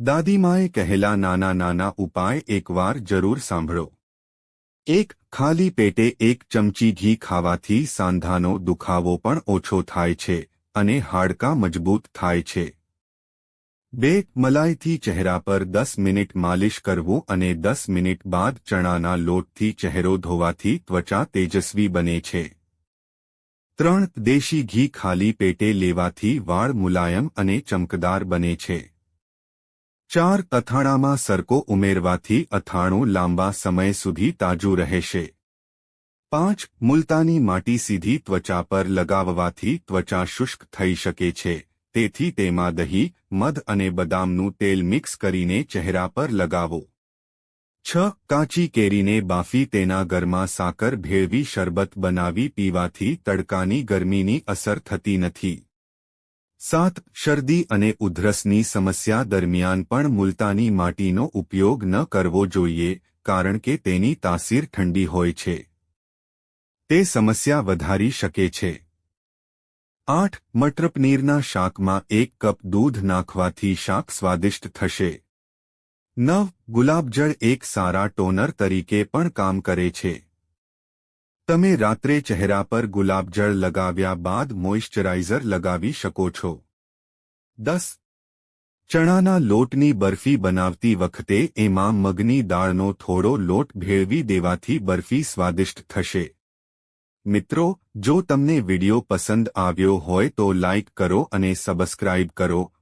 દાદીમાએ કહેલા નાના નાના ઉપાય એકવાર જરૂર સાંભળો. એક ખાલી પેટે એક ચમચી ઘી ખાવાથી સાંધાનો દુખાવો પણ ઓછો થાય છે અને હાડકાં મજબૂત થાય છે. બે, મલાઈથી ચહેરા પર દસ મિનિટ માલિશ કરવું અને દસ મિનિટ બાદ ચણાના લોટથી ચહેરો ધોવાથી ત્વચા તેજસ્વી બને છે. ત્રણ, દેશી ઘી ખાલી પેટે લેવાથી વાળ મુલાયમ અને ચમકદાર બને છે. ચાર અથાણામાં સરકો ઉમેરવાથી અથાણું લાંબા સમય સુધી તાજું રહેશે. પાંચ, મુલતાની માટી સીધી ત્વચા પર લગાવવાથી ત્વચા શુષ્ક થઈ શકે છે. તેથી તેમાં દહીં, મધ અને બદામનું તેલ મિક્સ કરીને ચહેરા પર લગાવો. છ, કાચી કેરીને બાફી તેના ઘરમાં સાકર ભેળવી શરબત બનાવી પીવાથી તડકાની ગરમીની અસર થતી નથી. સાત શરદી અને ઉધરસની સમસ્યા દરમિયાન પણ મુલતાની માટીનો ઉપયોગ ન કરવો જોઈએ, કારણ કે તેની તાસીર ઠંડી હોય છે. તે સમસ્યા વધારી શકે છે. આઠ, મટર પનીરના શાકમાં એક કપ દૂધ નાખવાથી શાક સ્વાદિષ્ટ થશે. નવ, ગુલાબજળ એક સારા ટોનર તરીકે પણ કામ કરે છે. તમે રાત્રે ચહેરા પર ગુલાબજળ લગાવ્યા બાદ મોઇશ્ચરાઇઝર લગાવી શકો છો. દસ. ચણાના લોટની બરફી બનાવતી વખતે એમાં મગની દાળનો થોડો લોટ ભેળવી દેવાથી બરફી સ્વાદિષ્ટ થશે. મિત્રો, જો તમને વિડિયો પસંદ આવ્યો હોય તો લાઇક કરો અને સબસ્ક્રાઇબ કરો.